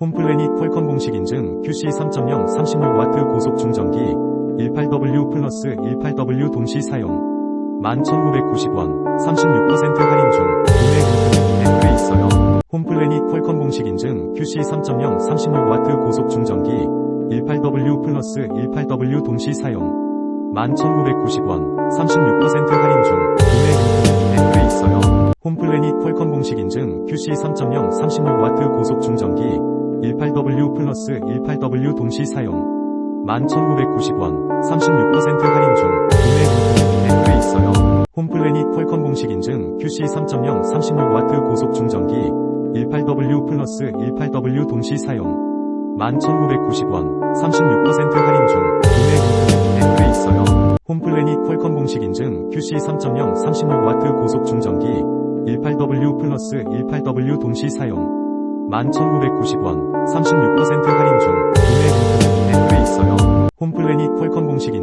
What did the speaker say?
홈플래닛 퀄컴 공식 인증 QC 3.0 36W 고속 충전기 18W 플러스 18W 동시 사용. 11,990원 36% 할인 중. 구매 링크 앱에 있어요. 홈플래닛 퀄컴 공식 인증 QC 3.0 36W 고속 충전기 18W 플러스 18W 동시 사용. 11,990원 36% 할인 중. 구매 링크 앱에 있어요. 홈플래닛 퀄컴 공식 인증 QC 3.0 36W 고속 충전기 18W 플러스 18W 동시 사용 11,990원 36% 할인 중 구매 링크 앱에 있어요. 홈플래닛 퀄컴 공식 인증 QC 3.0 36W 고속 충전기. 18W 플러스 18W 동시 사용. 11,990원 36% 할인 중 구매 링크 앱에 있어요. 홈플래닛 퀄컴 공식 인증 QC 3.0 36W 고속 충전기. 18W 플러스 18W 동시 사용 11,990원 36% 할인 중 구매 링크 앱에 있어요. 홈플래닛 퀄컴 공식 인증